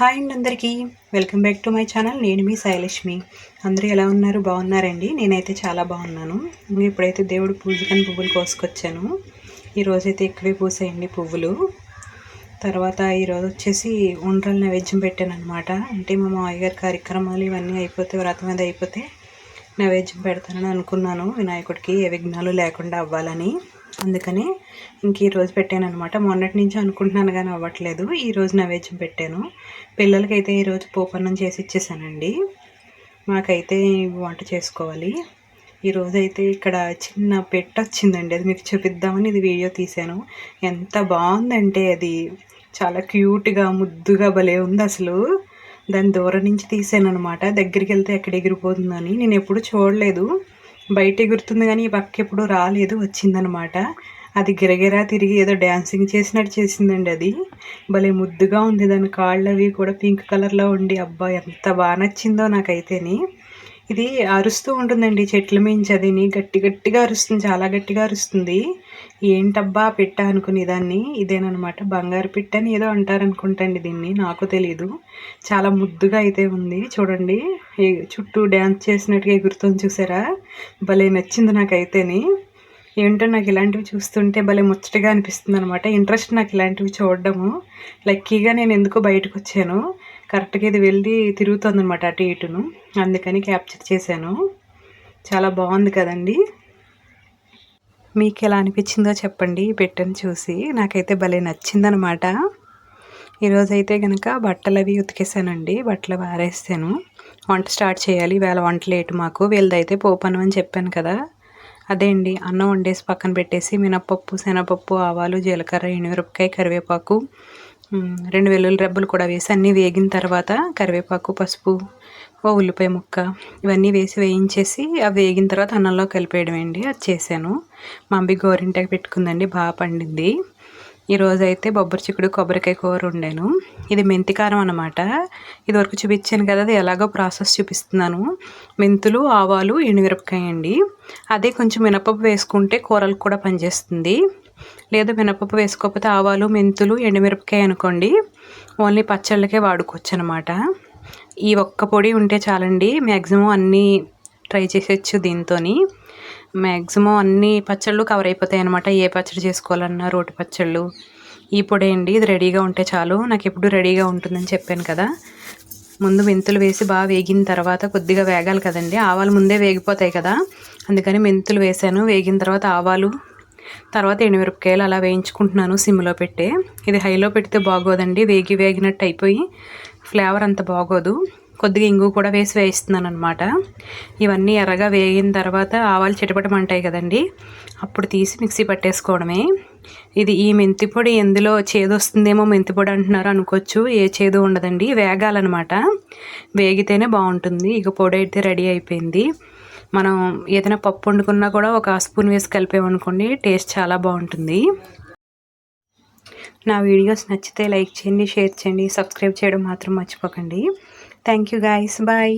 Hi అండి అందరికీ. Welcome back to my channel. నేను మీ శైలక్ష్మి అందరూ ఎలా ఉన్నారు? బాగున్నారండి? నేనైతే చాలా బాగున్నాను. ఇప్పుడైతే దేవుడు పూజకని పువ్వులు కోసుకొచ్చాను. ఈరోజైతే ఎక్కువే పూసాయండి పువ్వులు. తర్వాత ఈరోజు వచ్చేసి ఉండ్రల నైవేద్యం పెట్టాను అనమాట అంటే మా మామయ్య గారి కార్యక్రమాలు ఇవన్నీ అయిపోతే వ్రతం మీద అయిపోతే నైవేద్యం పెడతానని అనుకున్నాను. వినాయకుడికి ఏ విఘ్నాలు లేకుండా అవ్వాలని. అందుకని ఇంక ఈరోజు పెట్టాను అనమాట మొన్నటి నుంచి అనుకుంటున్నాను కానీ అవ్వట్లేదు. ఈరోజు నైవేద్యం పెట్టాను. పిల్లలకైతే ఈరోజు పోపన్నం చేసి ఇచ్చేసానండి. మాకైతే వంట చేసుకోవాలి. ఈరోజు అయితే ఇక్కడ చిన్న పెట్ట వచ్చిందండి. అది మీకు చూపిద్దామని ఇది వీడియో తీశాను. ఎంత బాగుందంటే అది. చాలా క్యూట్గా ముద్దుగా భలే ఉంది అసలు. దాని దూరం నుంచి తీసాను అనమాట దగ్గరికి వెళ్తే ఎక్కడ ఎగిరిపోతుందని. నేను ఎప్పుడు చూడలేదు. బయట గుర్తుంది కానీ ఈ పక్క ఎప్పుడు రాలేదు వచ్చిందనమాట. అది గిరగిరా తిరిగి ఏదో డ్యాన్సింగ్ చేసినట్టు చేసిందండి అది. భలే ముద్దుగా ఉంది దాని కాళ్ళు అవి కూడా పింక్ కలర్లో ఉండి. అబ్బా ఎంత బాగా నచ్చిందో నాకైతేని. ఇది అరుస్తూ ఉంటుందండి చెట్ల మించి అదిని గట్టి గట్టిగా అరుస్తుంది చాలా గట్టిగా అరుస్తుంది. ఏంటబ్బా పిట్ట అనుకునే దాన్ని. ఇదేనమాట బంగారు పిట్ట అని ఏదో అంటారనుకుంటండి దీన్ని. నాకు తెలీదు. చాలా ముద్దుగా అయితే ఉంది. చూడండి. చుట్టూ డ్యాన్స్ చేసినట్టుగా ఎగురుతుంది చూసారా? భలే నచ్చింది నాకైతేని. ఏంటో నాకు ఇలాంటివి చూస్తుంటే భలే ముచ్చటగా అనిపిస్తుంది అనమాట ఇంట్రెస్ట్ నాకు ఇలాంటివి చూడడము. లక్కీగా నేను ఎందుకో బయటకు వచ్చాను కరెక్ట్గా ఇది వెళ్ళి తిరుగుతుంది అనమాట అటు ఇటును. అందుకని క్యాప్చర్ చేశాను. చాలా బాగుంది కదండి. మీకు ఎలా అనిపించిందో చెప్పండి పెట్టని చూసి. నాకైతే భలే నచ్చిందనమాట ఈరోజైతే కనుక బట్టలు అవి ఉతికేసానండి. బట్టలు వారేస్తాను. వంట స్టార్ట్ చేయాలి. వేళ వంట లేటు మాకు. వీళ్ళదైతే పోపను అని చెప్పాను కదా. అదే అండి. అన్నం వండేసి పక్కన పెట్టేసి మినపప్పు శనగపప్పు ఆవాలు జీలకర్ర ఎండుమిరపకాయ కరివేపాకు రెండు వెల్లుల్లి రెబ్బలు కూడా వేసి అన్నీ వేగిన తర్వాత కరివేపాకు పసుపు ఓ ఉల్లిపాయ ముక్క ఇవన్నీ వేసి వేయించేసి అవి వేగిన తర్వాత అన్నంలో కలిపేయడం అండి. అది చేశాను. మా అమ్మ గోరింటాకి పెట్టుకుందండి. బాగా పండింది. ఈరోజు అయితే బొబ్బరి చిక్కుడు కొబ్బరికాయ కూర వండాను. ఇది మెంతి కారం అనమాట ఇదివరకు చూపించాను కదా అది ఎలాగో ప్రాసెస్ చూపిస్తున్నాను. మెంతులు ఆవాలు ఎండుమిరపకాయ అండి అదే కొంచెం మినపప్పు వేసుకుంటే కూరలకు కూడా పనిచేస్తుంది. లేదా మినపప్పు వేసుకోకపోతే ఆవాలు మెంతులు ఎండుమిరపకాయ అనుకోండి. ఓన్లీ పచ్చళ్ళకే వాడుకోవచ్చు అనమాట ఈ ఒక్క పొడి ఉంటే చాలండి మ్యాక్సిమం అన్నీ ట్రై చేసేయచ్చు దీంతో మ్యాక్సిమం అన్ని పచ్చళ్ళు కవర్ అయిపోతాయి అనమాట ఏ పచ్చడి చేసుకోవాలన్నా రోటి పచ్చళ్ళు. ఈ పొడి అండి ఇది రెడీగా ఉంటే చాలు. నాకు ఎప్పుడు రెడీగా ఉంటుందని చెప్పాను కదా. ముందు మెంతులు వేసి బాగా వేగిన తర్వాత కొద్దిగా వేగాలి కదండి. ఆవాలు ముందే వేగిపోతాయి కదా. అందుకని మెంతులు వేసాను. వేగిన తర్వాత ఆవాలు తర్వాత ఎండుమిరపకాయలు అలా వేయించుకుంటున్నాను సిమ్లో పెట్టే. ఇది హైలో పెడితే బాగోదండి వేగి వేగినట్టు అయిపోయి ఫ్లేవర్ అంత బాగోదు. కొద్దిగా ఇంగు కూడా వేసి వేయిస్తున్నాను అనమాట ఇవన్నీ ఎర్రగా వేగిన తర్వాత ఆవాలు చిటపటమంటాయి కదండి అప్పుడు తీసి మిక్సీ పట్టేసుకోవడమే. ఇది ఈ మెంతి పొడి ఎందులో చేదు వస్తుందేమో మెంతి పొడి అంటున్నారు అనుకోవచ్చు ఏ చేదు ఉండదండి వేగాలన్నమాట. వేగితేనే బాగుంటుంది ఇక పొడి అయితే రెడీ అయిపోయింది. మనం ఏదైనా పప్పు వండుకున్నా కూడా ఒక స్పూన్ వేసి కలిపామనుకోండి టేస్ట్ చాలా బాగుంటుంది. నా వీడియోస్ నచ్చితే లైక్ చేయండి షేర్ చేయండి సబ్స్క్రైబ్ చేయడం మాత్రం మర్చిపోకండి. Thank you guys. బాయ్.